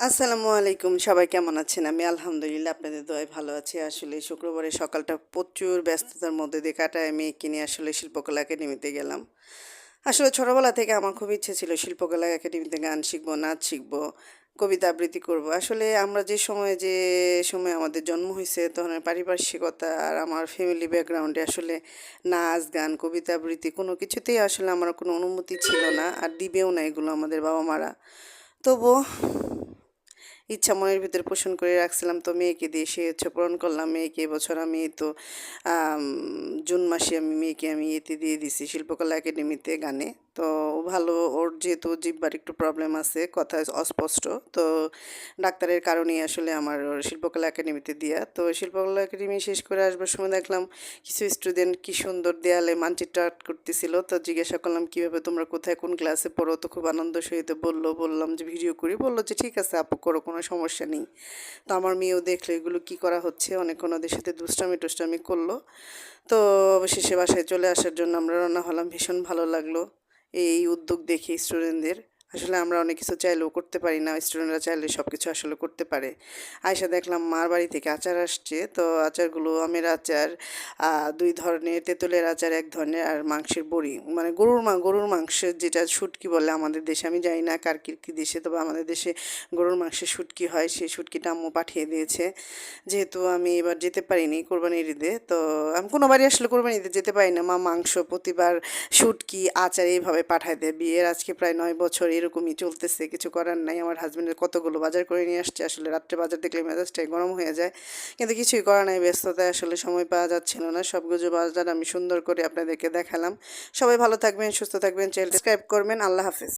আসসালামু আলাইকুম, সবাই কেমন আছেন? আমি আলহামদুলিল্লাহ আপনাদের দোয়ায় ভালো আছি। আসলে শুক্রবারে সকালটা প্রচুর ব্যস্ততার মধ্যে দিয়ে কাটায় আমি কিনে আসলে শিল্পকলা একাডেমিতে গেলাম। আসলে ছোটোবেলা থেকে আমার খুব ইচ্ছে ছিল শিল্পকলা একাডেমিতে গান শিখব, নাচ শিখব, কবিতা আবৃত্তি করব। আসলে আমরা যে সময়ে যে সময় আমাদের জন্ম হয়েছে, তখন পারিপার্শ্বিকতা আর আমার ফ্যামিলি ব্যাকগ্রাউন্ডে আসলে নাচ, গান, কবিতা আবৃত্তি কোনো কিছুতেই আসলে আমার কোনো অনুমতি ছিল না, আর দিবেও না এগুলো আমাদের বাবা মারা তবুও ইচ্ছা মনের ভিতরে পোষণ করে রাখছিলাম, তো মেয়েকে দিয়ে সে ইচ্ছা পূরণ করলাম, মেয়েকে এবছর আমি তো জুন মাসে আমি মেয়েকে আমি এতে দিয়ে দিছি শিল্পকলা একাডেমিতে গানে। তো ভালো, ওর যেহেতু জিব্বার একটু প্রবলেম আছে, কথা অস্পষ্ট, তো ডাক্তারের কারণেই আসলে আমার শিল্পকলা একাডেমিতে দিয়া। তো শিল্পকলা একাডেমি শেষ করে আসবার সময় দেখলাম কিছু স্টুডেন্ট কি সুন্দর দেয়ালে মানচিত্র আর্ট করতেছিল। তো জিজ্ঞাসা করলাম, কীভাবে তোমরা কোথায় কোন ক্লাসে পড়ো? তো খুব আনন্দ সহিত বলল, বললাম যে ভিডিও করি। বলল যে, ঠিক আছে আপু, করো, কোনো সমস্যা নেই। তো আমার মেয়েও দেখল, এগুলো কি করা হচ্ছে? অনেকক্ষণ ওদের সাথে দুষ্টামি টুষ্টামি করল। তো অবশেষে বাসায় চলে আসার জন্য আমরা রান্না হলাম। ভীষণ ভালো লাগল এই উদ্যোগ দেখি স্টুডেন্টদের আসলে আমরা অনেক কিছু চাইলেও করতে পারি না স্টুডেন্টরা চাইলে সব কিছু আসলে করতে পারে। আয়সা দেখলাম মার বাড়ি থেকে আচার আসছে, তো আচারগুলো আমের আচার দুই ধরনের, তেঁতুলের আচার এক ধরনের আর মাংসের বড়ি। মানে গরুর মা, গরুর মাংসের যেটা শুটকি বলে আমাদের দেশে, আমি জানি না কার কি দেশে, তবে আমাদের দেশে গরুর মাংসের শুটকি হয়, সেই শুটকিটা আম্মু পাঠিয়ে দিয়েছে। যেহেতু আমি এবার যেতে পারিনি কোরবানির ঈদে, তো আমি কোনোবারই আসলে কোরবানি ঈদে যেতে পারি না। মা মাংস প্রতিবার শুটকি, আচার এইভাবে পাঠায় দেয়। বিয়ের আজকে প্রায় নয় বছর এরকমই চলতেছে, কিছু করার নাই। আমার হাজব্যান্ডের কতগুলো বাজার করে নিয়ে আসছে, আসলে রাত্রে বাজার দেখলে মেজাজটাই গরম হয়ে যায়। কিন্তু কিছুই করার নাই, ব্যস্ততায় আসলে সময় পাওয়া যাচ্ছিল না। সবগুলো বাজার আমি সুন্দর করে আপনাদেরকে দেখালাম। সবাই ভালো থাকবেন, সুস্থ থাকবেন চ্যানেল সাবস্ক্রাইব করবেন। আল্লাহ হাফেজ।